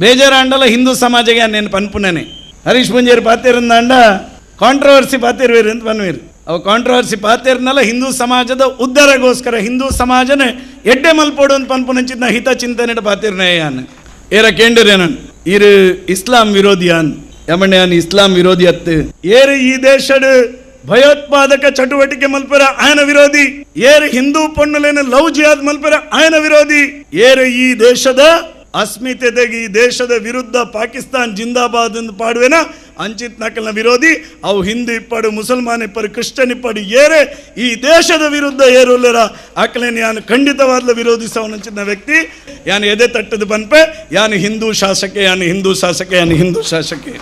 ಬೇಜಾರಾಂಡಲ ಹಿಂದೂ ಸಮಾಜಗೆ ನೆನಪು ಅನ್ಪುನೇನೆ. ಹರೀಶ್ ಮುಂಜೇರಿ ಪಾತಿರಂದಾಂಡ ಕಾಂಟ್ರವರ್ಸಿ ಪಾತಿರ್ವೇರಿ ಅಂತ ಬನ್ವೀರಿ ಅವು ಕಾಂಟ್ರವರ್ಸಿ ಪಾತಿರ್ನಲ್ಲ ಹಿಂದೂ ಸಮಾಜದ ಉದ್ಧಾರಗೋಸ್ಕರ ಹಿಂದೂ ಸಮಾಜನೆ ಎಡ್ಡೆ ಮಲ್ಪೋಡು ಅಂತ ಪನ್ಪುನಂಚಿದ್ನ ಹಿತ ಚಿಂತನೆ ಪಾತಿರ್ನೇಯಾನ್ ಏರ ಕೇಂದ್ರೇನನ್ ಇರು ಇಸ್ಲಾಂ ವಿರೋಧಿಯಾನ್, ಯಮಣ್ಯಾನ್ ಇಸ್ಲಾಂ ವಿರೋಧಿ ಅತ್ತು ಏರು ಈ ದೇಶಡ್ ಭಯೋತ್ಪಾದಕ ಚಟುವಟಿಕೆ ಮಲ್ಪರ ಆಯನ ವಿರೋಧಿ. ಏರು ಹಿಂದೂ ಪಣ್ಣುಲೇನ ಲವ್ ಜಿಯಾದ್ ಮಲ್ಪರ ಆಯನ ವಿರೋಧಿ. ಏರು ಈ ದೇಶದ ಅಸ್ಮಿತೆಗೆ ಈ ದೇಶದ ವಿರುದ್ಧ ಪಾಕಿಸ್ತಾನ್ ಜಿಂದಾಬಾದ್ ಎಂದು ಪಾಡುವೆನ? ಅಂಚಿತ್ ನಕಲ್ನ ವಿರೋಧಿ, ಅವು ಹಿಂದೂ ಇಪ್ಪಡು, ಮುಸಲ್ಮಾನ್ ಇಪ್ಪಡು ಕ್ರಿಶ್ಚನ್ ಇಪ್ಪಡು ಏರೆ, ಈ ದೇಶದ ವಿರುದ್ಧ ಏರುಲ್ಲರ ಆಕಲೇನು ಯಾನು ಖಂಡಿತವಾದ ವಿರೋಧಿಸವನಂಚಿನ ವ್ಯಕ್ತಿ? ಯಾನು ಎದೆ ತಟ್ಟದ ಬನ್ಪೆ, ಯಾನು ಹಿಂದೂ ಶಾಸಕೆ, ಯಾನು ಹಿಂದೂ ಶಾಸಕೆ, ಯಾನು ಹಿಂದೂ ಶಾಸಕೆ.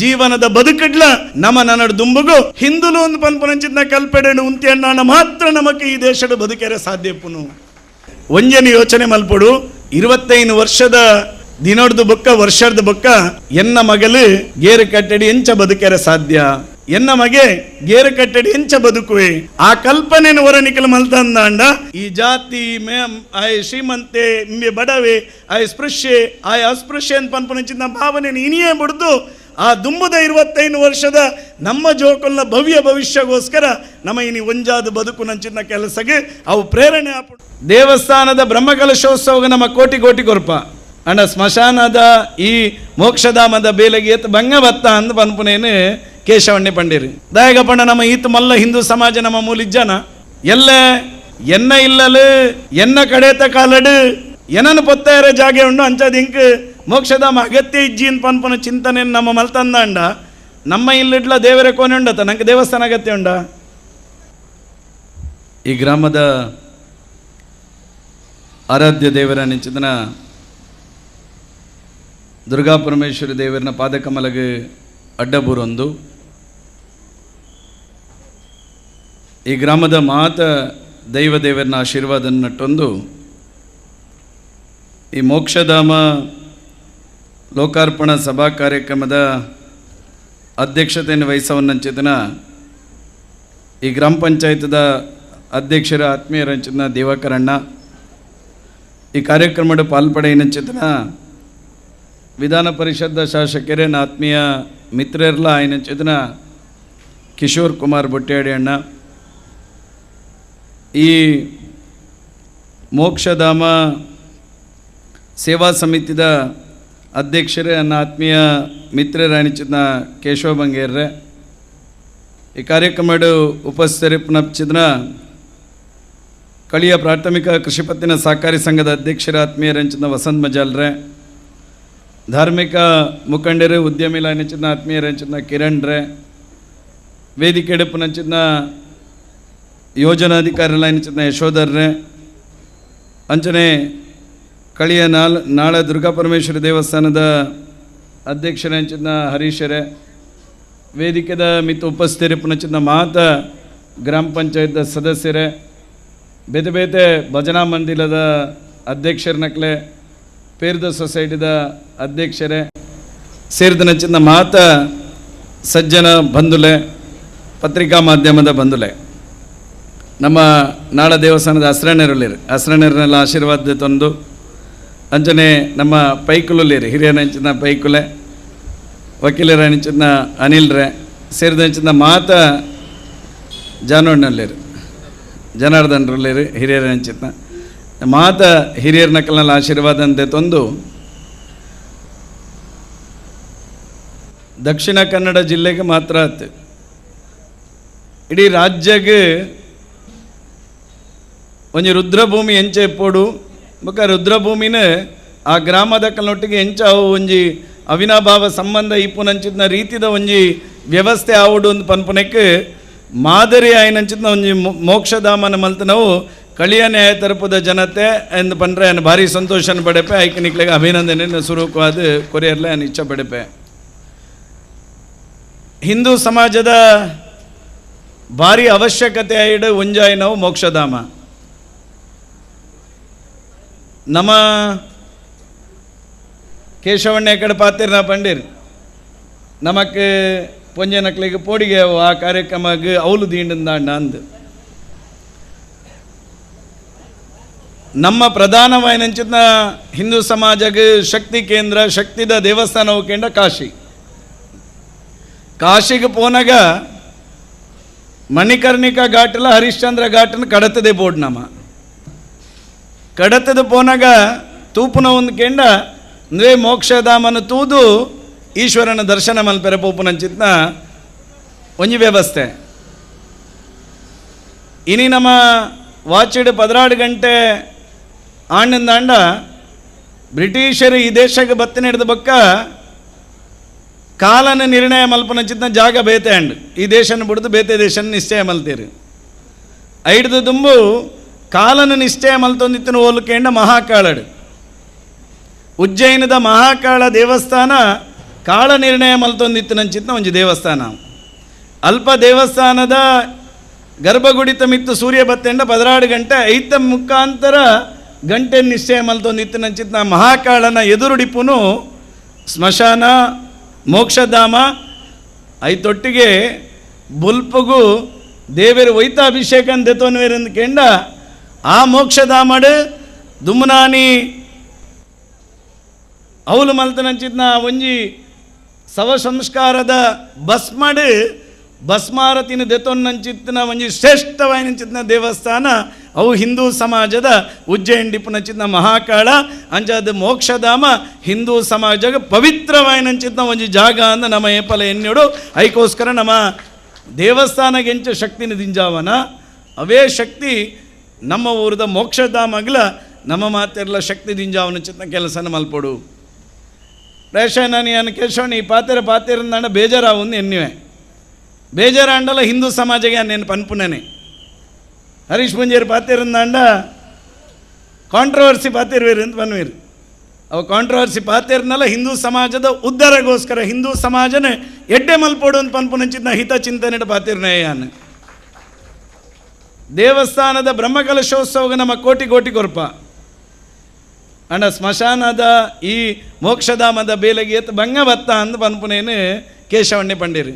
ಜೀವನದ ಬದುಕಡ್ಲ ನಮ ನನ್ನಡ ದುಂಬುಗು ಹಿಂದುಲು ಒಂದು ಕಲ್ಪೆಡೆ ಕಲ್ಪೆಡೆನು ಉಂತಿಯಣ್ಣ ಮಾತ್ರ ನಮಕ್ಕೆ ಈ ದೇಶದ ಬದುಕೆರೆ ಸಾಧ್ಯಪುನು ಒಂಜನ ಯೋಚನೆ ಮಲ್ಪಡು ಇರುವತ್ತೈದು ವರ್ಷದ ದಿನೋಡ್ದು ಬುಕ್ಕ ವರ್ಷದ ಬುಕ್ಕ, ಎನ್ನ ಮಗಲು ಗೇರು ಕಟ್ಟಡಿ ಎಂಚ ಬದುಕರ ಸಾಧ್ಯ. ಎನ್ನ ಮಗೆ ಗೇರು ಕಟ್ಟಡಿ ಎಂಚ ಬದುಕುವೆ. ಆ ಕಲ್ಪನೆನ ಹೊರ ನಿಖಲ್ ಮಲ್ತಂದಾಂಡ ಈ ಜಾತಿ ಮೇಮ್ ಆಯ್ ಶ್ರೀಮಂತೆ ಬಡವೆ, ಆಯ್ ಸ್ಪೃಶ್ಯೆ, ಆಯ್ ಅಸ್ಪೃಶ್ಯ ಅಂತ ಪನ್ಪನಂಚಿನ ಭಾವನೆ ಇನಿಯೇ ಬಿಡ್ದು ಆ ದುಂಬದ ಇರುವತ್ತೈದು ವರ್ಷದ ನಮ್ಮ ಜೋಕಲ್ನ ಭವ್ಯ ಭವಿಷ್ಯಗೋಸ್ಕರ ನಮ್ಮ ಇನಿ ಒಂಜಾದ ಬದುಕು ನಂಚಿನ ಕೆಲಸಗೆ ಅವು ಪ್ರೇರಣೆ ಆಪ ದೇವಸ್ಥಾನದ ಬ್ರಹ್ಮಕಲಶೋತ್ಸವ ನಮ್ಮ ಕೋಟಿ ಕೋಟಿ ಕೊರ್ಪ. ಅಣ್ಣ, ಸ್ಮಶಾನದ ಈ ಮೋಕ್ಷಧಾಮದ ಬೇಲೆಗೆ ಎತ್ ಭಂಗ ಬತ್ತ ಅಂದ್ ಪನ್ಪುನೇನು ಕೇಶವಣ್ಣೆ ಪಂಡಿರಿ. ದಾಯಗಪಣ್ಣ ನಮ್ಮ ಈತ ಮಲ್ಲ ಹಿಂದೂ ಸಮಾಜ ನಮ್ಮ ಮೂಲಿಜ್ಜನ. ಎಲ್ಲ ಎನ್ನ ಇಲ್ಲಲು, ಎನ್ನ ಕಡೆತ ಕಾಲಡು ಏನನ್ನು ಪೊತ್ತಾಯರ ಜಾಗೆ ಉಂಡು ಅಂಚದ ಇಂಕ್ ಮೋಕ್ಷಧಾಮ ಅಗತ್ಯ ಇಜ್ಜಿ ಅಂತ ಪನ್ಪನ ಚಿಂತನೆ ನಮ್ಮ ಮಲ್ತಂದಾಂಡ ನಮ್ಮ ಇಲ್ಲಿಡ್ಲ ದೇವರ ಕೋಣೆ ಉಂಡತ, ನಂಗೆ ದೇವಸ್ಥಾನ ಅಗತ್ಯ ಉಂಡ. ಈ ಗ್ರಾಮದ ಆರಾಧ್ಯ ದೇವರ ನೆಂಚಿದನ ದುರ್ಗಾ ಪರಮೇಶ್ವರಿ ದೇವರನ ಪಾದಕಮಲಗೆ ಅಡ್ಡಬೂರೊಂದು. ಈ ಗ್ರಾಮದ ಮಾತ ದೈವ ದೇವರನ ಆಶೀರ್ವಾದ ನಟ್ಟೊಂದು. ಈ ಮೋಕ್ಷಧಾಮ ಲೋಕಾರ್ಪಣಾ ಸಭಾ ಕಾರ್ಯಕ್ರಮದ ಅಧ್ಯಕ್ಷತೆಯನ್ನು ವಹಿಸವನ್ನಂಚಿತನ ಈ ಗ್ರಾಮ ಪಂಚಾಯತದ ಅಧ್ಯಕ್ಷರ ಆತ್ಮೀಯರಂಚಿತನ ದೇವಕರಣ್ಣ ಈ ಕಾರ್ಯಕ್ರಮದ ಪಾಲ್ಪಡೆಯನಂಚಿತನ ವಿಧಾನ ಪರಿಷತ್ದ ಶಾಸಕರೇನ ಆತ್ಮೀಯ ಮಿತ್ರರೆಲ್ಲ ಚೇತನ ಕಿಶೋರ್ ಕುಮಾರ್ ಬೊಟ್ಟ್ಯಾಡಿ ಅಣ್ಣ. ಈ ಮೋಕ್ಷಧಾಮ ಸೇವಾ ಸಮಿತಿದ ಅಧ್ಯಕ್ಷರೇ, ನನ್ನ ಆತ್ಮೀಯ ಮಿತ್ರರಾಣಿಚಿನ ಕೇಶವ ಬಂಗೇರ್ರೆ, ಈ ಕಾರ್ಯಕ್ರಮದ ಉಪಸ್ಥಿತರಿಪನಪ್ಚಿದ್ನ ಕಳಿಯ ಪ್ರಾಥಮಿಕ ಕೃಷಿ ಪತ್ತಿನ ಸಹಕಾರಿ ಸಂಘದ ಅಧ್ಯಕ್ಷರ, ಆತ್ಮೀಯ ರಂಚಿನ ವಸಂತ್ ಮಜಾಲ್ರೆ, ಧಾರ್ಮಿಕ ಮುಖಂಡರು, ಉದ್ಯಮಿ ಆತ್ಮೀಯ ಆತ್ಮೀಯರಂಚಿನ ಕಿರಣ್ ರೇ ವೇದಿಕೆ ಎಡುಪುನಂಚಿನ ಯೋಜನಾಧಿಕಾರಿ ನೆಚ್ಚಿನ ಯಶೋಧರ್ರೆ ಅಂಚನೆ ಕಳಿಯ ನಾಲ್, ನಾಳೆ ದುರ್ಗಾ ಪರಮೇಶ್ವರಿ ದೇವಸ್ಥಾನದ ಅಧ್ಯಕ್ಷರಂಚಿನ ಹರೀಶರೇ, ವೇದಿಕೆದ ಮಿತ್ ಉಪಸ್ಥಿತಿ ಪುನಚಿನ ಮಾತ ಗ್ರಾಮ ಪಂಚಾಯತ್ ಸದಸ್ಯರೇ, ಬೇತೆ ಬೇತೆ ಭಜನಾ ಮಂದಿರದ ಅಧ್ಯಕ್ಷರನಕ್ಲೆ ಪೇರ್ದ ಸೊಸೈಟಿದ ಅಧ್ಯಕ್ಷರೇ, ಸೇರಿದ ನಚ್ಚಿನ ಮಾತ ಸಜ್ಜನ ಬಂಧುಲೆ, ಪತ್ರಿಕಾ ಮಾಧ್ಯಮದ ಬಂಧುಲೆ. ನಮ್ಮ ನಾಳ ದೇವಸ್ಥಾನದ ಹಸ್ರಣ್ಯರಲ್ಲಿ ಹಸ್ರಣ್ಯರನ್ನೆಲ್ಲ ಆಶೀರ್ವಾದ ತಂದು ಅಂಚನೆ ನಮ್ಮ ಪೈಕುಲಲ್ಲಿರಿ ಹಿರಿಯ ಹಂಚಿನ ಪೈಕುಲೆ, ವಕೀಲರ ಹಂಚಿನ ಅನಿಲ್ರೆ ಸೇರಿದ ಹಂಚಿನ ಮಾತ ಜಾನೋಡ್ನಲ್ಲಿರಿ ಜನಾರ್ದನರಲ್ಲಿರಿ ಹಿರಿಯರ ಹಂಚಿನ ಮಾತ ಹಿರಿಯರ ನಕಲ್ನಲ್ಲಿ ಆಶೀರ್ವಾದ ತಂದು, ದಕ್ಷಿಣ ಕನ್ನಡ ಜಿಲ್ಲೆಗೆ ಮಾತ್ರ ಆತು. ಇಡೀ ರಾಜ್ಯಗೆ ಒಂಜಿ ರುದ್ರಭೂಮಿ ಎಂಚೆ ಎಪ್ಪೋಡು ಬೊಕ ರುದ್ರಭೂಮಿನ ಆ ಗ್ರಾಮದ ಕಲ್ನೊಟ್ಟಿಗೆ ಎಂಚ ಅವು ಒಂಜಿ ಅವಿನಾಭಾವ ಸಂಬಂಧ ಇಪ್ಪುನಂಚಿತ್ನ ರೀತಿದ ಒಂಜಿ ವ್ಯವಸ್ಥೆ ಆವುಡು ಒಂದು ಪನ್ಪುನಕ್ಕೆ ಮಾದರಿ ಆಯ್ನಂಚಿನ ಒಂಜಿ ಮೋಕ್ಷಧಾಮನ ಮಲ್ತ ನಾವು ಕಳಿಯ ನ್ಯಾಯ ತರಪದ ಜನತೆ ಎಂದು ಪಂಡ್ರೆ ಅನ್ನು ಭಾರಿ ಸಂತೋಷನ ಪಡೆಪೆ. ಐಕನಿಕ್ಲೆಗೆ ಅಭಿನಂದನೆ ಸ್ವರೂಪವಾದ ಕೊರಿಯರ್ಲೆ ಅನ್ ಇಚ್ಛೆ ಪಡೆಪೆ. ಹಿಂದೂ ಸಮಾಜದ ಭಾರಿ ಅವಶ್ಯಕತೆ ಆಯ್ಡು ಒಂಜಾಯ್ ನಾವು ಮೋಕ್ಷಧಾಮ. ನಮ್ಮ ಕೇಶವಣ್ಣ ಕಡೆ ಪಾತಿರ್ನ ಪಂಡಿರ್. ನಕ್ಲಿಗೆ ಪೋಡಿಗೆ ಆ ಕಾರ್ಯಕ್ರಮಕ್ಕೆ ಅವಲು ದೀಂಡಂದಾಂಡ ಅಂದ್. ನಮ್ಮ ಪ್ರಧಾನವಾಯಿನಂಚಿನ ಹಿಂದೂ ಸಮಾಜಕ್ಕೆ ಶಕ್ತಿ ಕೇಂದ್ರ, ಶಕ್ತಿದ ದೇವಸ್ಥಾನ ಹೋಗ್ಕೊಂಡ ಕಾಶಿ. ಕಾಶಿಗೆ ಪೋನಾಗ ಮಣಿಕರ್ಣಿಕಾ ಘಾಟಲ ಹರಿಶ್ಚಂದ್ರ ಘಾಟನ ಕಡತದೆ ಬೋರ್ಡ್ ನಮ್ಮ. ಕಡತದ ಪೋನಾಗ ತೂಪುನ ಒಂದ್ಕೆಂಡ ಅಂದ್ರೆ ಮೋಕ್ಷಧಾಮನ ತೂದು ಈಶ್ವರನ ದರ್ಶನ ಮಲ್ಪೆರೆ ಪೋಪುನಂಚಿತ್ನ ಒಂಜಿ ವ್ಯವಸ್ಥೆ. ಇನಿ ನಮ್ಮ ವಾಚಿಡ್ ಪದರಾಡು ಗಂಟೆ ಆಂಡಿಂದಾಂಡ ಬ್ರಿಟಿಷರು ಈ ದೇಶಕ್ಕೆ ಬತ್ತಿನ ಹಿಡಿದ ಬಕ್ಕ ಕಾಲನ ನಿರ್ಣಯ ಮಲ್ಪನಂಚಿತ್ನ ಜಾಗ ಬೇತೆ ಅಂಡ್. ಈ ದೇಶನ ಬಿಡ್ದು ಬೇತೆ ದೇಶನ ನಿಶ್ಚಯ ಮಲ್ತೀರಿ. ಐಡ್ದು ದುಂಬು ಕಾಲನ ನಿಶ್ಚಯ ಮಲ್ತೊಂದಿತ್ತಿನ ಹೋಲಿಕೆಂಡ ಮಹಾಕಾಳಡು. ಉಜ್ಜಯಿನದ ಮಹಾಕಾಳ ದೇವಸ್ಥಾನ ಕಾಳ ನಿರ್ಣಯ ಮಲ್ತೊಂದಿತ್ತಿನಂಚಿತ್ನ ಒಂಜಿ ದೇವಸ್ಥಾನ. ಅಲ್ಪ ದೇವಸ್ಥಾನದ ಗರ್ಭಗುಡಿತ ಮಿತ್ತು ಸೂರ್ಯ ಬತ್ತೆಂಡ ಪದಿನಾಡು ಗಂಟೆ ಐತ ಮುಖಾಂತರ ಗಂಟೆ ನಿಶ್ಚಯ ಮಲ್ತೊಂದಿತ್ತಿನಂಚಿತ್ನ ಮಹಾಕಾಳನ ಎದುರುಡಿಪುನು ಸ್ಮಶಾನ, ಮೋಕ್ಷಧಾಮ ಐತೊಟ್ಟಿಗೆ ಬುಲ್ಪುಗು, ದೇವೇರು ಅಭಿಷೇಕ ದೆತೋನ್ವೇರಂದು ಕೆಂಡ ಆ ಮೋಕ್ಷಧಾಮಡು ದುಮ್ನಾನಿ ಅವಲು ಮಲ್ತನಂಚಿದ್ನ ಒಂಜಿ ಸವ ಸಂಸ್ಕಾರದ ಭಸ್ಮಡ್ ಭಸ್ಮಾರತಿನ ದೆತೊನ್ನಂಚಿತ್ತಿನ ಒಂಜಿ ಶ್ರೇಷ್ಠವಾಯಿನಂಚಿತ್ತಿನ ದೇವಸ್ಥಾನ, ಅವು ಹಿಂದೂ ಸಮಾಜದ ಉಜ್ಜಯಿನ್ ಡಿಪ್ಪುನಂಚಿತ್ನ ಮಹಾಕಾಳ ಅಂಚಾದ ಮೋಕ್ಷಧಾಮ, ಹಿಂದೂ ಸಮಾಜಗ ಪವಿತ್ರವಾಯಿನಂಚಿತ್ತಿನ ಒಂಜಿ ಜಾಗ ಅಂದ ನಮ್ಮ ಏಪಲ ಎನ್ನುಡು. ಐಕೋಸ್ಕರ ನಮ್ಮ ದೇವಸ್ಥಾನಗೆಂಚ ಶಕ್ತಿನ ದಿಂಜಾವನ. ಅವೇ ಶಕ್ತಿ ನಮ್ಮ ಊರದ ಮೋಕ್ಷಧಾಮಗ್ಲ ನಮ್ಮ ಮಾತೆರ್ಲ ಶಕ್ತಿ ದಿಂಜಾವನ ಚಿತ್ನ ಕೆಲಸನ ಮಲ್ಪಡು ರೇಷ ನಾನು ಏನು ಕೇಶವಣ್ಣ ಈ ಪಾತೆರ ಪಾತೆರಂದಾಂಡ ಬೇಜಾರಾವುಂದು ಎನ್ನುವೆ ಬೇಜಾರಾಂಡಲ ಹಿಂದೂ ಸಮಾಜಗೆ నేను పనుపుననే హరీష్ ముంజేరు పాతేరుందాండ ಕಾಂಟ್ರವರ್ಸಿ ಪಾತಿರ್ವೇರು ಅಂತ ಬನ್ವೀರು ಅವು ಕಾಂಟ್ರವರ್ಸಿ ಪಾತಿರ್ನಲ್ಲ ಹಿಂದೂ ಸಮಾಜದ ಉದ್ಧಾರಗೋಸ್ಕರ ಹಿಂದೂ ಸಮಾಜನ ಎಡ್ಡೆ ಮಲ್ಪೋಡು ಅಂತ ಪನ್ಪುನಂಚಿದ್ನ ಹಿತ ಚಿಂತನೆ ಪಾತಿರ್ನಯ್ಯಾನ ದೇವಸ್ಥಾನದ ಬ್ರಹ್ಮಕಲಶೋತ್ಸವಕ್ಕೆ ನಮ್ಮ ಕೋಟಿ ಕೋಟಿ ಕೊರಪ. ಅಣ್ಣ, ಸ್ಮಶಾನದ ಈ ಮೋಕ್ಷಧಾಮದ ಬೇಲೆಗೆ ಎತ್ತು ಭಂಗ ಬತ್ತ ಅಂದ ಪನ್ಪುನೇನು ಕೇಶವಣ್ಣೆ ಪಂಡಿರಿ.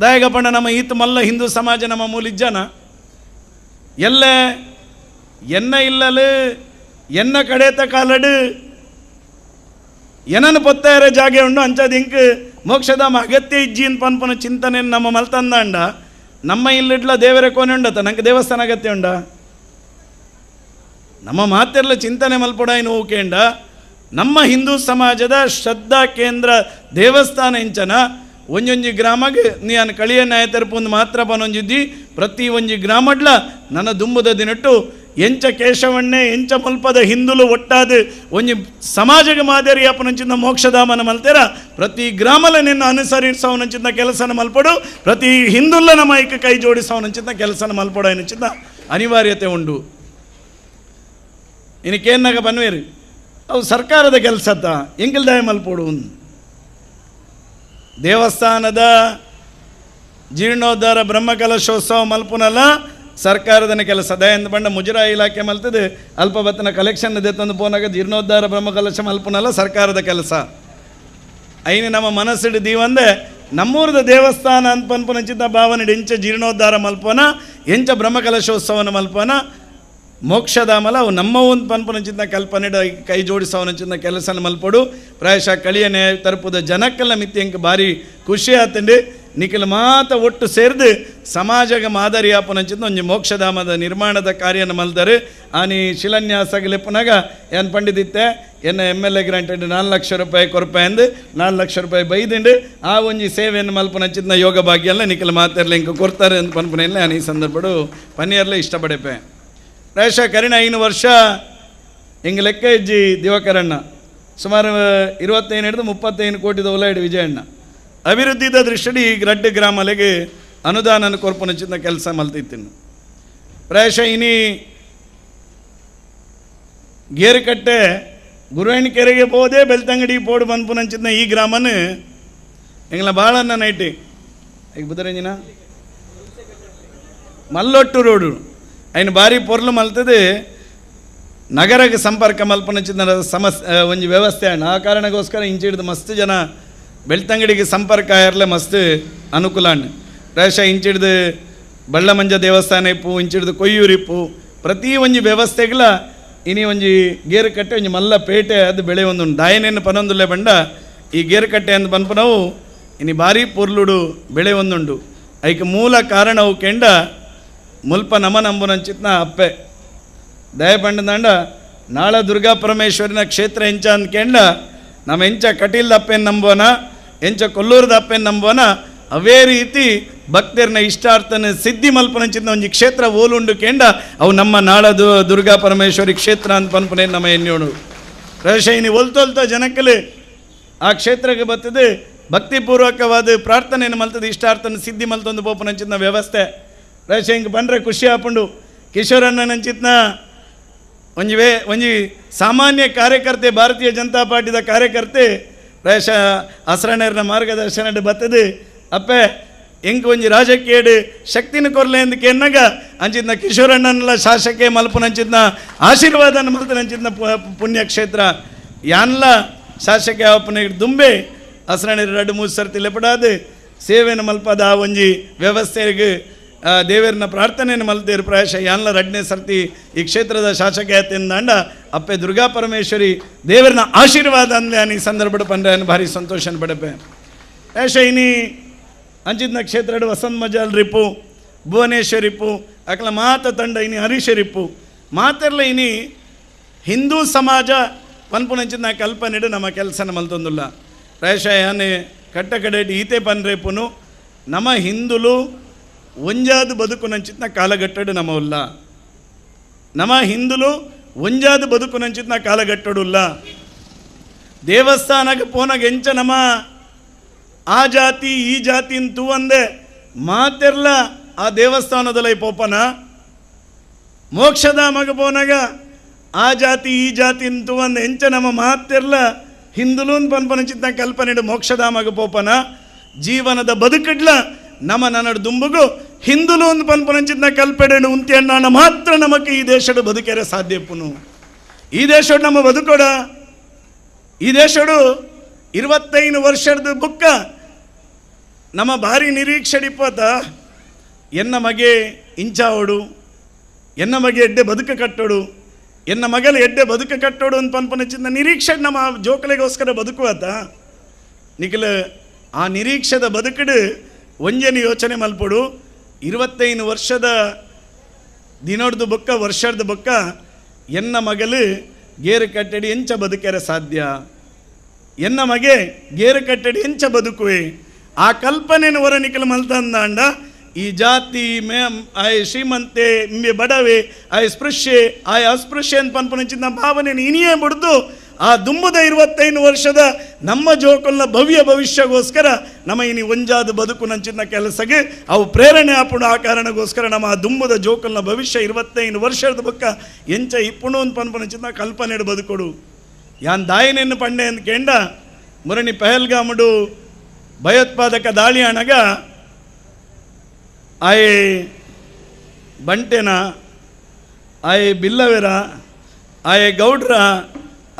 ದಾಯಗಪಂಡ ನಮ್ಮ ಈತ ಮಲ್ಲ ಹಿಂದೂ ಸಮಾಜ ನಮ್ಮ ಮೂಲಿಜ್ಜನ. ಎಲ್ಲ ಎನ್ನ ಇಲ್ಲಲು, ಎನ್ನ ಕಡೆತ ಕಾಲಡು ಏನನ್ನು ಪೊತ್ತಾಯಿರ ಜಾಗೆ ಉಂಡು ಅಂಚದಿಂಕ್ ಮೋಕ್ಷಧಾಮ ಅಗತ್ಯ ಇಜ್ಜಿ ಅಂತ ಪನ್ಪನ ಚಿಂತನೆ ನಮ್ಮ ಮಲ್ತಂದಾಂಡ ನಮ್ಮ ಇಲ್ಲಿಡ್ಲ ದೇವರ ಕೋಣೆ ಉಂಡತ ನಂಗೆ ದೇವಸ್ಥಾನ ಅಗತ್ಯ ಉಂಡ? ನಮ್ಮ ಮಾತೆರ್ಲ ಚಿಂತನೆ ಮಲ್ಪೊಡಾಯಿನ ಹೂಕೇಂಡ ನಮ್ಮ ಹಿಂದೂ ಸಮಾಜದ ಶ್ರದ್ಧಾ ಕೇಂದ್ರ ದೇವಸ್ಥಾನ ಇಂಚನ ಒಂಜೊಂಜಿ ಗ್ರಾಮಗ್ ನೀ ಅನ್ ಕಳಿಯ ನ್ಯಾಯ ತೆರಪೊಂದು ಮಾತ್ರ ಪನೊಂಜಿದ್ದಿ, ಪ್ರತಿ ಒಂಜಿ ಗ್ರಾಮಡ್ಲ ನನ್ನ ದುಂಬುದ ದಿನಟ್ಟು ಎಂಚ ಕೇಶವಣ್ಣೆ, ಎಂಚ ಮಲ್ಪದ ಹಿಂದುಲು ಒಟ್ಟಾದ ಒಂಜಿ ಸಮಾಜಗ ಮಾದರಿ ಅಪನಂಚಿನ ಮೋಕ್ಷಧಾಮನ ಮಲ್ತೆರ, ಪ್ರತಿ ಗ್ರಾಮಲ ನಿನ್ನ ಅನುಸರಿಸವನಂಚಿನ ಕೆಲಸನ ಮಲ್ಪಡು, ಪ್ರತಿ ಹಿಂದುಲ್ಲ ನಮ್ಮ ಕೈ ಜೋಡಿಸವನಂಚಿನ ಕೆಲಸನ ಮಲ್ಪಡು ಎನ್ನುಚಿನ ಅನಿವಾರ್ಯತೆ ಉಂಡು ಇನ್ಕೇನಾಗ ಬನ್ವೇರಿ ಅವು ಸರ್ಕಾರದ ಕೆಲಸದ ಎಂಗಿಲ್ದಾಯ ಮಲ್ಪೋಡು ದೇವಸ್ಥಾನದ ಜೀರ್ಣೋದ್ಧಾರ ಬ್ರಹ್ಮಕಲಶೋತ್ಸವ ಮಲ್ಪುನಲ್ಲ ಸರ್ಕಾರದ ಕೆಲಸ. ದಯಂದ ಬಂಡ ಮುಜರಾಯಿ ಇಲಾಖೆ ಮಲ್ತದೆ. ಅಲ್ಪಬತ್ತನ ಕಲೆಕ್ಷನ್ ಇದೆ, ತಂದು ಪೋನಾಗ ಜೀರ್ಣೋದ್ಧಾರ ಬ್ರಹ್ಮಕಲಶ ಮಲ್ಪನಲ್ಲ ಸರ್ಕಾರದ ಕೆಲಸ. ಐನಿ ನಮ್ಮ ಮನಸ್ಸಿಡು ದೀವಂದೆ, ನಮ್ಮೂರದ ದೇವಸ್ಥಾನ ಅಂತ ಪನ್ಪುನಂಚಿದ್ದ ಭಾವನೆ ಎಂಚ ಜೀರ್ಣೋದ್ಧಾರ ಮಲ್ಪನ ಎಂಚ ಬ್ರಹ್ಮಕಲಶೋತ್ಸವನ ಮಲ್ಪನ, ಮೋಕ್ಷಧಾಮಲ ಅವು ನಮ್ಮ ಒಂದು ಚಿಂತ ಕಲ್ಪನೆ ಕೈ ಜೋಡಿಸವನಂಚಿದ್ದ ಕೆಲಸನ ಮಲ್ಪಡು. ಪ್ರಾಯಶಃ ಕಳಿಯನೆ ತರಪುದ ಜನಕ್ಕೆಲ್ಲ ಮಿತ್ತಿ ಬಾರಿ ಖುಷಿ ಆತಂಡು. ನಿಖಿಲ್ ಮಾತ ಒಟ್ಟು ಸೇರಿದು ಸಮಾಜಗ ಮಾದರಿ ಆಪನಂಚಿದ್ದ ಒಂಜಿ ಮೋಕ್ಷಧಾಮದ ನಿರ್ಮಾಣದ ಕಾರ್ಯನ ಮಲ್ದರು ಆನಿ ಶಿಲಾನ್ಯಾಸಗ ಲೆಪ್ಪನಾಗ ಏನು ಪಂಡಿದಿತ್ತೆ ಎನ್ನ ಎಂ ಎಲ್ ಎ ಗ್ರಾಂಟೆಡ್ ನಾಲ್ಕು ಲಕ್ಷ ರೂಪಾಯಿ ಕೊರಪಾಯಿ ಅಂದು ನಾಲ್ಕು ಲಕ್ಷ ರೂಪಾಯಿ ಬೈದಿಂಡು ಆ ಒಂಜಿ ಸೇವೆಯನ್ನು ಮಲ್ಪನಂಚಿದ್ನ ಯೋಗ ಭಾಗ್ಯ ಎಲ್ಲ ನಿಖಿಲ ಮಾತಿರಲಿ ಇಂಕ ಕೊಡ್ತಾರೆ ಅಂತ ಪನ್ಪನೆಲ್ಲ ನಾನು ಈ ಸಂದರ್ಭಡು ಪನ್ನೀರ್ಲ ಇಷ್ಟಪಡೆಪೆ. ರೇಷ ಕರಿಣ ಐನು ವರ್ಷ ಹಿಂಗೆ ಲೆಕ್ಕ ಇಜ್ಜಿ ದಿವಕರಣ್ಣ. ಸುಮಾರು ಇರುವತ್ತೈನು ಹಿಡಿದು ಮುಪ್ಪತ್ತೈದು ಕೋಟಿದ ಹಿಡಿ ವಿಜಯಣ್ಣ. ಅಭಿವೃದ್ಧಿದ ದೃಷ್ಟಿಯಲ್ಲಿ ಈ ರಡ್ಡು ಗ್ರಾಮಲೆಗೆ ಅನುದಾನ ಕೊರ್ಪುನಚಿಂದ ಕೆಲಸ ಮಲ್ತಿತ್ತಿನ ಪ್ರಾಯಶಃ ಇನಿ ಗೇರುಕಟ್ಟೆ ಗುರುವೇಣಿ ಕೆರೆಗೆ ಹೋದೆ ಬೆಳ್ತಂಗಡಿ ಪೋಡು ಬಂದ್ಪುನಂಚಿದ್ನ ಈ ಗ್ರಾಮನ. ಎಂಗ್ಲ ಭಾಳನ್ನ ನೈಟಿ. ಈಗ ಬುದ್ಧರಂಜಿನ ಮಲ್ಲೊಟ್ಟು ರೋಡು. ಅಯ್ನ ಭಾರಿ ಪೊರ್ಲು ಮಲ್ತದೆ. ನಗರಕ್ಕೆ ಸಂಪರ್ಕ ಮಲ್ಪನಚಿದ್ನ ಸಮಸ್ಯೆ ಒಂದು ವ್ಯವಸ್ಥೆ. ಆ ಕಾರಣಕ್ಕೋಸ್ಕರ ಇಂಚಿಡ್ದು ಮಸ್ತ್ ಜನ ಬೆಳ್ತಂಗಡಿಗೆ ಸಂಪರ್ಕ ಆಯರ್ಲೆ ಮಸ್ತ್ ಅನುಕೂಲ ರಾಶ ಇಂಚಿಡ್ದು ಬಳ್ಳಮಂಜ ದೇವಸ್ಥಾನ ಇಪ್ಪು, ಇಂಚಿಡ್ದು ಕೊಯ್ಯೂರಿಪ್ಪು ಪ್ರತಿ ಒಂಜಿ ವ್ಯವಸ್ಥೆಗಳ ಇನಿ ಒಂಜಿ ಗೇರು ಕಟ್ಟೆ ಒಂಜಿ ಮಲ್ಲ ಪೇಟೆ ಅದು ಬೆಳೆ ಒಂದು ದಾಯನೇನು ಪನೊಂದುಲ್ಲೆ ಬಂಡ ಈ ಗೇರು ಕಟ್ಟೆ ಅಂತ ಪನ್ಪನವು ಇನಿ ಭಾರಿ ಪೊರ್ಲುಡು ಬೆಳೆ ಒಂದುಂಡು ಐಕ್ ಮೂಲ ಕಾರಣವು ಕೆಂಡ ಮುಲ್ಪ ನಮ ನಂಬುನಂಚಿತ್ನ ಅಪ್ಪೆ. ದಯ ಪಂಡದಂಡ ನಾಳ ದುರ್ಗಾ ಪರಮೇಶ್ವರಿನ ಕ್ಷೇತ್ರ ಎಂಚ ಅಂದ್ಕೆಂಡ ನಮ್ಮ ಎಂಚ ಕಟೀಲ್ ಅಪ್ಪೆನ್ ನಂಬೋನ ಎಂಚ ಕೊಲ್ಲೂರದ ಅಪ್ಪೆನ್ ನಂಬೋನ ಅವೇ ರೀತಿ ಭಕ್ತರನ್ನ ಇಷ್ಟಾರ್ಥನ ಸಿದ್ಧಿ ಮಲ್ಪನಂಚಿನ ಒಂಜಿ ಕ್ಷೇತ್ರ ಓಲುಂಡು ಕೆಂಡ, ಅವು ನಮ್ಮ ನಾಳದು ದುರ್ಗಾ ಪರಮೇಶ್ವರಿ ಕ್ಷೇತ್ರ ಅಂತ ಪನ್ಪನೆ ನಮ್ಮ ಎಣ್ಣೋಡು ರಶೈನಿ ಒಲ್ತೊಲ್ತ ಜನಕ್ಕಲೆ ಆ ಕ್ಷೇತ್ರಕ್ಕೆ ಬರ್ತದೆ ಭಕ್ತಿಪೂರ್ವಕವಾದ ಪ್ರಾರ್ಥನೆಯನ್ನು ಮಲ್ತದೆ, ಇಷ್ಟಾರ್ಥನ ಸಿದ್ಧಿ ಮಲ್ತೊಂದು ಪೋಪನಂಚಿನ ವ್ಯವಸ್ಥೆ. ರಶ ಹಿಂಗೆ ಬಂದರೆ ಖುಷಿ ಹಾಪುಂಡು ಕಿಶೋರಣ್ಣನಂಚಿತ್ನ ಒಂಜಿ ವೇ, ಒಂಜಿ ಸಾಮಾನ್ಯ ಕಾರ್ಯಕರ್ತೆ, ಭಾರತೀಯ ಜನತಾ ಪಾರ್ಟಿದ ಕಾರ್ಯಕರ್ತೆ ಪ್ರಾಯಶಃ ಹಸ್ರಣರ್ನ ಮಾರ್ಗದರ್ಶನ ಬತ್ತದೆ. ಅಪ್ಪೆ ಎಂಕ್ ಒಂಜಿ ರಾಜಕೀಯ ಶಕ್ತಿನ ಕೊರ್ಲೆ ಎಂದು ಕೆನ್ನಗ, ಅಂಚಿದ್ನ ಕಿಶೋರಣ್ಣನೆಲ್ಲ ಶಾಸಕೆ ಮಲ್ಪನಂಚಿದ್ನ ಆಶೀರ್ವಾದನ ಮಲ್ಪನಂಚಿದ್ನ ಪುಣ್ಯಕ್ಷೇತ್ರ. ಯಾನ್ಲ ಶಾಸಕ ಅಪ್ಪನ ದುಂಬೆ ಹಸ್ರಣರ್ ಎರಡು ಮೂರು ಸರ್ತಿ ಲೆಪಡಾದು, ಸೇವೆನ ಮಲ್ಪದ ಆ ಒಂಜಿ ವ್ಯವಸ್ಥೆಗೆ ದೇವರನ್ನ ಪ್ರಾರ್ಥನೆಯನ್ನು ಮಲ್ತೇರು ಪ್ರಾಯಶಃ ಯಾನ್ಲ ರಡ್ನೇ ಸರ್ತಿ ಈ ಕ್ಷೇತ್ರದ ಶಾಸಕ ಶಾಸಕತೆಂದಾಂಡ ಅಪ್ಪೆ ದುರ್ಗಾ ಪರಮೇಶ್ವರಿ ದೇವರನ ಆಶೀರ್ವಾದ ಅಂದ್ಲೆ ಈ ಸಂದರ್ಭ ಅನ್ನು ಭಾರಿ ಸಂತೋಷ ಪಡಪೆ ಪ್ರಾಯಶಃ ಇನಿ ಅಂಚಿದ್ನ ಕ್ಷೇತ್ರ ವಸಂತ ಮಜಾಲ್ ರಿಪು ಭುವನೇಶ್ವರಿಪ್ಪು ಅಕಲ ಮಾತ ತಂಡ ಇನಿ ಹರೀಶ್ ರಿಪ್ಪು. ಮಾತೆರ್ಲ ಇನಿ ಹಿಂದೂ ಸಮಾಜ ಪನ್ಪುನಂಚಿನ ಕಲ್ಪನೆಡು ನಮ್ಮ ಕೆಲಸನ ಮಲ್ತೊಂದುಲ್ಲ. ಪ್ರಾಯಶ ಯಾನೆ ಕಟ್ಟ ಕಡೆ ಈತೆ ಪನ್ರೇಪುನು, ನಮ್ಮ ಹಿಂದುಲು ಒಂಜಾದ ಕಾಲಗಟ್ಟಡು ನಮ ಉಲ್ಲ ನಮ ಹಿಂದುಲು ಒಂಜಾದ ಬದುಕುನಂಚಿತ್ನ ಕಾಲಗಟ್ಟಡುಲ್ಲ ದೇವಸ್ಥಾನಕ್ಕೆ ಎಂಚ ನಮ ಆ ಜಾತಿ, ಈ ಜಾತಿ ಅಂತೂ ಅಂದೆ ಮಾತೆರ್ಲ ಆ ದೇವಸ್ಥಾನದಲ್ಲಿ ಪೋಪನ. ಮೋಕ್ಷಧಾಮಗ ಪೋನಾಗ ಆ ಜಾತಿ, ಈ ಜಾತಿ ಅಂತೂ ಅಂದೆ ಎಂಚ ನಮ್ಮ ಮಾತೆರ್ಲ ಹಿಂದುಲೂನ್ ಪನ್ಪನಚಿತ್ತ ಕಲ್ಪನೆ ಮೋಕ್ಷಧಾಮಗ ಪೋಪನ. ಜೀವನದ ಬದುಕಡ್ಲ ನನಡು ದುಂಬುಗು, ಹಿಂದುಲು ಒಂದು ಪನ್ಪನಚಿತ್ತ ಕಲ್ಪೆಡೆನು ಉಂತಿಯಣ್ಣ ಮಾತ್ರ ನಮಗೆ ಈ ದೇಶದ ಬದುಕೆರೆ ಸಾಧ್ಯಪ್ಪುನು ಈ ದೇಶ ನಮ್ಮ ಬದುಕೋಡ. ಈ ದೇಶಡು ಇರುವತ್ತೈದು ವರ್ಷದ ಬುಕ್ಕ ನಮ್ಮ ಭಾರಿ ನಿರೀಕ್ಷೆಡಿಪ್ಪತ್ತ ಎನ್ನ ಮಗೆ ಇಂಚಾವಡು ಎನ್ನ ಮಗೆ ಎಡ್ಡೆ ಬದುಕ ಕಟ್ಟೋಡು, ಎನ್ನ ಮಗಲ ಎಡ್ಡೆ ಬದುಕ ಕಟ್ಟೋಡು ಅಂತ ಪನ್ಪನಚಿಂದ ನಿರೀಕ್ಷೆ ನಮ್ಮ ಜೋಕಲೆಗೋಸ್ಕರ ಬದುಕುವತ್ತ ನಿಖಿಲ, ಆ ನಿರೀಕ್ಷೆದ ಬದುಕಡು ಒಂಜನಿ ಯೋಚನೆ ಮಲ್ಪಡು. ಇರುವತ್ತೈದು ವರ್ಷದ ದಿನೋಡ್ದು ಬೊಕ್ಕ ವರ್ಷದ ಬೊಕ್ಕ ಎನ್ನ ಮಗಲು ಗೇರು ಕಟ್ಟಡಿ ಎಂಚ ಬದುಕೆರೆ ಸಾಧ್ಯ. ಎನ್ನ ಮಗೆ ಗೇರು ಕಟ್ಟಡಿ ಎಂಚ ಬದುಕುವೆ. ಆ ಕಲ್ಪನೆನ ಹೊರ ಮಲ್ತಂದಾಂಡ ಈ ಜಾತಿ ಮೇ, ಆಯ್ ಶ್ರೀಮಂತೆ ಇಂಬೆ ಬಡವೆ, ಆಯ್ ಸ್ಪೃಶ್ಯೆ, ಆಯ್ ಅಸ್ಪೃಶ್ಯೆ ಅಂತ ಪನ್ಪನಚಿನ ಭಾವನೆ ಇನಿಯೇ ಬಿಡ್ದು ಆ ದುಂಬದ ಇರುವತ್ತೈದು ವರ್ಷದ ನಮ್ಮ ಜೋಕಲ್ನ ಭವ್ಯ ಭವಿಷ್ಯಗೋಸ್ಕರ ನಮ್ಮ ಇನಿ ಒಂಜಾದ ಬದುಕು ನಂಚಿನ ಕೆಲಸಗೆ ಅವು ಪ್ರೇರಣೆ ಆಪುಣ ಆ ಕಾರಣಗೋಸ್ಕರ ನಮ್ಮ ಆ ದುಂಬದ ಜೋಕಲ್ನ ಭವಿಷ್ಯ ಇರುವತ್ತೈದು ವರ್ಷದ ಬೊಕ್ಕ ಎಂಚ ಇಪ್ಪುಣು ಅಂತ ಪನ್ಪನಚಿನ ಕಲ್ಪನೆ ಬದುಕೊಡು. ಯಾನ್ ದಾಯನೇನು ಪಂಡೆ ಅಂತ ಕೇಂಡ ಮುರಣಿ ಪಹಲ್ಗಾಮಡು ಭಯೋತ್ಪಾದಕ ದಾಳಿ ಅಣಗ ಆಯ್ ಬಂಟೆನ, ಆಯೆ ಬಿಲ್ಲವೆರ, ಆಯೆ ಗೌಡ್ರ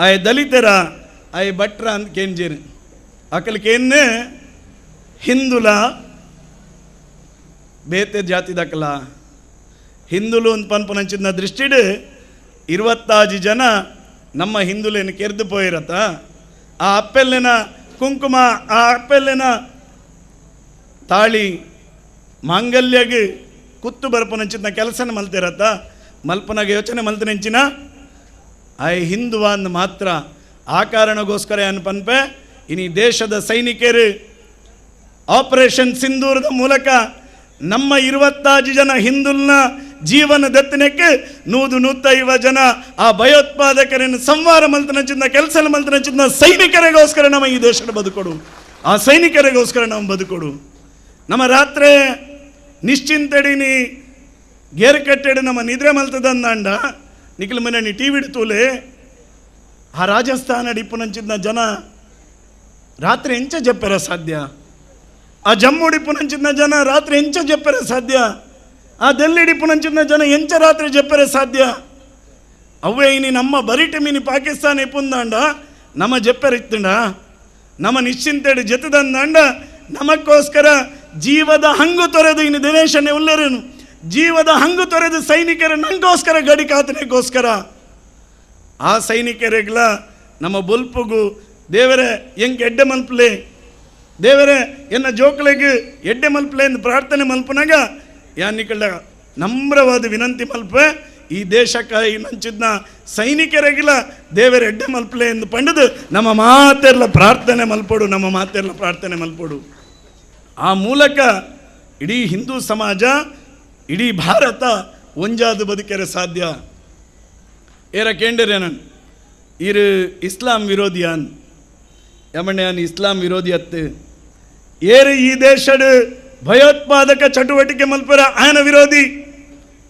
ಆಯ್ ದಲಿತರ ಆಯ್ ಭಟ್ರ ಅಂತ ಅಕಲ್ ಅಕಲ್ಕೇನು ಹಿಂದುಲ ಬೇತೆ ಜಾತಿದಕಲ ಹಿಂದುಲು ಅಂತ ಪನ್ಪನಂಚಿನ ದೃಷ್ಟಿಡು ಇರುವತ್ತಾಜಿ ಜನ ನಮ್ಮ ಹಿಂದುಲೇನು ಕೆರೆದು ಪೋಯಿರತ್ತ. ಆ ಅಪ್ಪೆಲ್ಲಿನ ಕುಂಕುಮ, ಆ ಅಪ್ಪೆಲ್ಲಿನ ತಾಳಿ ಮಾಂಗಲ್ಯಗೆ ಕುತ್ತು ಬರ್ಪನಂಚಿನ ಕೆಲಸನ ಮಲ್ತಿರತ್ತ. ಮಲ್ಪನಾಗ ಯೋಚನೆ ಮಲ್ತನೆಂಚಿನ ಐ ಹಿಂದುವ ಅಂದ್ ಮಾತ್ರ. ಆ ಕಾರಣಗೋಸ್ಕರ ಏನು ಪನ್ಪೆ? ಇನಿ ದೇಶದ ಸೈನಿಕರು ಆಪರೇಷನ್ ಸಿಂಧೂರದ ಮೂಲಕ ನಮ್ಮ ಇರುವತ್ತಾಜು ಜನ ಹಿಂದುಲ್ನ ಜೀವನ ದತ್ತನಕ್ಕೆ ನೂದು ನೂತೈವ ಜನ ಆ ಭಯೋತ್ಪಾದಕರನ್ನು ಸಂವಾರ ಮಲ್ತನಚಿಂದ ಕೆಲಸ ಮಲ್ತನಚಿಂದ ಸೈನಿಕರಿಗೋಸ್ಕರ ನಮ್ಮ ಈ ದೇಶದ ಬದುಕೊಡು. ಆ ಸೈನಿಕರಿಗೋಸ್ಕರ ನಾವು ಬದುಕೊಡು. ನಮ್ಮ ರಾತ್ರಿ ನಿಶ್ಚಿಂತಡಿನಿ ಗೇರು ಕಟ್ಟೆಡು ನಮ್ಮ ನಿದ್ರೆ ಮಲ್ತದಂದಾಂಡ. ಟಿ ವಿ ತೂಲೆ, ಆ ರಾಜಸ್ಥಾನ ಡಿಪ್ಪುನಂಚಿದ್ನ ಜನ ರಾತ್ರಿ ಎಂಚ ಜಪ್ಪರ ಸಾಧ್ಯ? ಆ ಜಮ್ಮು ಡಿಪ್ಪುನಂಚಿದ್ನ ಜನ ರಾತ್ರಿ ಎಂಚ ಜಪ್ಪರ ಸಾಧ್ಯ? ಆ ದೆಲ್ಲಿ ಡಿಪ್ಪುನಂಚಿದ್ನ ಜನ ಎಂಚ ರಾತ್ರಿ ಜಪ್ಪರ ಸಾಧ್ಯ? ಅವೇ ಇನಿ ನಮ್ಮ ಬರಿಟ ಮೀನಿ ಪಾಕಿಸ್ತಾನ ಇಪ್ಪುಂದಾಂಡ ನಮ್ಮ ಜಪ್ಪರಿತ್ತಂಡ ನಮ್ಮ ನಿಶ್ಚಿಂತೆಡು ಜತದಂದಾಂಡ ನಮಕ್ಕೋಸ್ಕರ ಜೀವದ ಹಂಗು ತೊರೆದು ಇನ್ನು ದಿನೇಶನೇ ಉಲ್ಲೇರೇನು? ಜೀವದ ಹಂಗು ತೊರೆದ ಸೈನಿಕರ ನಂಗೋಸ್ಕರ ಗಡಿ ಕಾತನೆಗೋಸ್ಕರ ಆ ಸೈನಿಕರೆಗ್ಲ ನಮ್ಮ ಬೊಲ್ಪುಗು, ದೇವರೇ ಹೆಂಗೆ ಎಡ್ಡೆ ಮಲ್ಪಲೆ, ದೇವರೇ, ಎನ್ನ ಜೋಕಳಿಗೆ ಎಡ್ಡೆ ಮಲ್ಪಲೆ ಎಂದು ಪ್ರಾರ್ಥನೆ ಮಲ್ಪನಾಗ ಯಾನಿಕಳ್ಳ ನಮ್ರವಾದ ವಿನಂತಿ ಮಲ್ಪೆ ಈ ದೇಶಕ್ಕಾಗಿ ನಂಚಿದ್ನ ಸೈನಿಕರಿಗಿಲ್ಲ ದೇವರ ಎಡ್ಡೆ ಮಲ್ಪಲೆ ಎಂದು ಪಂಡದು ನಮ್ಮ ಮಾತೆಲ್ಲ ಪ್ರಾರ್ಥನೆ ಮಲ್ಪಡು, ನಮ್ಮ ಮಾತೆಲ್ಲ ಪ್ರಾರ್ಥನೆ ಮಲ್ಪಡು. ಆ ಮೂಲಕ ಇಡೀ ಹಿಂದೂ ಸಮಾಜ ಇಡೀ ಭಾರತ ಒಂಜಾದ ಬದುಕೆರೆ ಸಾಧ್ಯ. ಏರ ಕೇಂದ್ರೆ ನಾನು ಇರು ಇಸ್ಲಾಂ ವಿರೋಧಿಯಾನ್. ಯಮಣ್ಯಾನ್ ಇಸ್ಲಾಂ ವಿರೋಧಿ ಅತ್ತು ಏರು ಈ ದೇಶದ ಭಯೋತ್ಪಾದಕ ಚಟುವಟಿಕೆ ಮಲ್ಪರ ಆಯನ ವಿರೋಧಿ.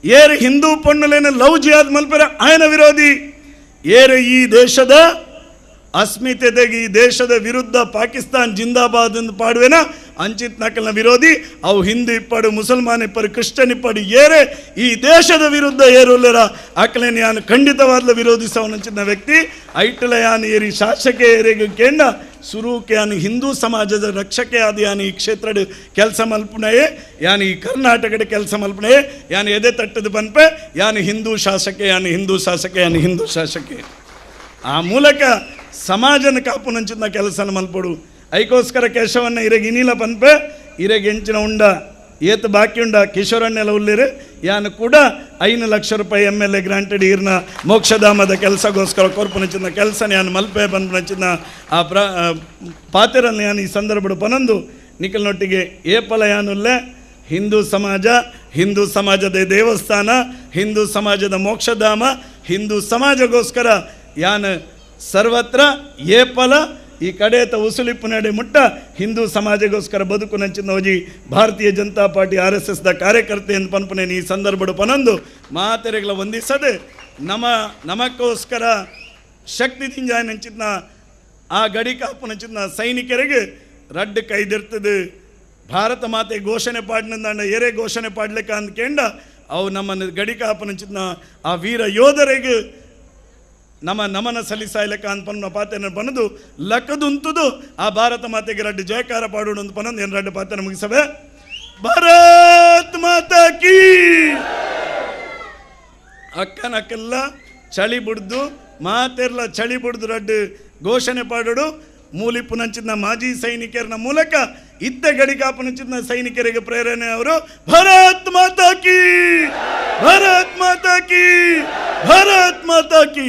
ಏರು ಹಿಂದೂ ಪಣ್ಣಲೇನ ಲವ್ ಜಿಯಾದ್ ಮಲ್ಪರ ಆಯನ ವಿರೋಧಿ. ಏರು ಈ ದೇಶದ ಅಸ್ಮಿತೆತೆಗೆ ಈ ದೇಶದ ವಿರುದ್ಧ ಪಾಕಿಸ್ತಾನ್ ಜಿಂದಾಬಾದ್ ಎಂದು ಪಾಡುವೆನ? ಅಂಚಿತ್ ನಕಲ್ನ ವಿರೋಧಿ, ಅವು ಹಿಂದೂ ಇಪ್ಪಡು, ಮುಸಲ್ಮಾನ್ ಇಪ್ಪಡು ಕ್ರಿಶ್ಚನ್ ಇಪ್ಪಡು ಏರೆ, ಈ ದೇಶದ ವಿರುದ್ಧ ಏರುಲ್ಲರ ಆಕಲೇನು ಯಾನು ಖಂಡಿತವಾದ್ಲ ವಿರೋಧಿಸವನಂಚಿನ ವ್ಯಕ್ತಿ. ಐಟಲ ಯಾನು ಏರಿ ಶಾಸಕ ಏರಿಗೆ ಕೇಂಡ ಸುರೂಕೆ ಯಾನು ಹಿಂದೂ ಸಮಾಜದ ರಕ್ಷಕೆ ಆದ ಯಾನು ಈ ಕ್ಷೇತ್ರದ ಕೆಲಸ ಮಲ್ಪನೆಯೇ ಯಾನು ಈ ಕರ್ನಾಟಕದ ಕೆಲಸ ಮಲ್ಪನೆಯೇ ಯಾನು ಎದೆ ತಟ್ಟದ ಬನ್ಪೆ, ಯಾನು ಹಿಂದೂ ಶಾಸಕೆ, ಯಾನು ಹಿಂದೂ ಶಾಸಕ, ಯಾನು ಹಿಂದೂ ಶಾಸಕೆ. ಆ ಮೂಲಕ ಸಮಾಜನ ಕಾಪುನಂಚಿನ ಕೆಲಸನ ಮಲ್ಪಡು. ಐಕೋಸ್ಕರ ಕೇಶವನ್ನ ಇರೆಗೆ ಇನಿಲ ಪನ್ಪೆ, ಇರೆಗೆ ಎಂಚಿನ ಉಂಡ, ಏತ್ ಬಾಕಿ ಉಂಡ ಕಿಶೋರಣ್ಣೆಲ್ಲ ಉಳ್ಳಿರು. ಯಾನು ಕೂಡ ಐನು ಲಕ್ಷ ರೂಪಾಯಿ ಎಂ ಎಲ್ ಎ ಗ್ರಾಂಟೆಡ್ ಇರ್ನ ಮೋಕ್ಷಧಾಮದ ಕೆಲಸಗೋಸ್ಕರ ಕೊರ್ಪುನಂಚಿನ ಕೆಲಸ ಯಾನು ಮಲ್ಪೆ ಬಂದ್ನಂಚಿನ ಆ ಪ್ರ ಪಾತೆರನ್ನು ಯಾನು ಈ ಸಂದರ್ಭಡು ಪನೊಂದು ನಿಖಲ್ನೊಟ್ಟಿಗೆ ಏಪಲ ಯಾನುಲ್ಲೆ ಹಿಂದೂ ಸಮಾಜ, ಹಿಂದೂ ಸಮಾಜದ ದೇವಸ್ಥಾನ, ಹಿಂದೂ ಸಮಾಜದ ಮೋಕ್ಷಧಾಮ, ಹಿಂದೂ ಸಮಾಜಗೋಸ್ಕರ ಯಾನು ಸರ್ವತ್ರ ಏಪಲ ಈ ಕಡೆತ ಉಸುಲಿಪ್ಪು ನಡೆ ಮುಟ್ಟ ಹಿಂದೂ ಸಮಾಜಗೋಸ್ಕರ ಬದುಕು ನಂಚಿನ ಹೋಜಿ Bharatiya Janata party R S ಎಸ್ದ ಕಾರ್ಯಕರ್ತೆ ಎಂದು ಪನ್ಪುನೇನು ಈ ಸಂದರ್ಭಡು ಪನೊಂದು ಮಾತೆರೆಗಳ ವಂದಿಸದೆ ನಮ ನಮಕ್ಕೋಸ್ಕರ ಶಕ್ತಿ ತಿಂಜಾಯ ನಂಚಿನ ಆ ಗಡಿ ಕಾಪು ನಂಚಿನ ಸೈನಿಕರಿಗೆ ರಡ್ಡು ಕೈದಿರ್ತದೆ. ಭಾರತ ಮಾತೆ ಘೋಷಣೆ ಪಾಡಿನಿಂದ ಏರೆ ಘೋಷಣೆ ಪಾಡ್ಲಿಕ್ಕ ಅಂದ್ಕೇಂಡ ಅವು ನಮ್ಮನ್ನು ಗಡಿ ಕಾಪು ನಂಚಿನ ಆ ವೀರ ಯೋಧರಿಗೆ ನಮ್ಮ ನಮನ ಸಲ್ಲಿಸಾಯ್ಲಕ್ಕ ಅಂತ ಪನ್ನ ಪಾತೆನ ಬನದು ಲಕ್ಕದುಂತುದು ಆ ಭಾರತ ಮಾತೆಗೆ ರಡ್ಡು ಜಯಕಾರ ಪಾಡೋಣ ಅಂತ ಪನೊಂದು ಏನು ರಡ್ಡು ಪಾತೆನ ಮುಗಿಸವೆ ಭಾರತ್ ಮಾತಾ ಕೀ! ಅಕ್ಕನಕ್ಕೆಲ್ಲ ಚಳಿ ಬಿಡ್ದು, ಮಾತೆರ್ಲ ಚಳಿ ಬಿಡ್ದು ರಡ್ಡು ಘೋಷಣೆ ಪಾಡೋಡು ಮೂಲಿಪ್ಪು ಮಾಜಿ ಸೈನಿಕರನ ಮೂಲಕ ಇದ್ದ ಗಡಿ ಕಾಪುನಂಚಿದ್ನ ಸೈನಿಕರಿಗೆ ಪ್ರೇರಣೆ ಅವರು, ಭಾರತ್ ಮಾತಾ ಕೀ! ಭಾರತ್ ಮಾತಾ ಕೀ! ಭಾರತ್ ಮಾತಾ ಕೀ!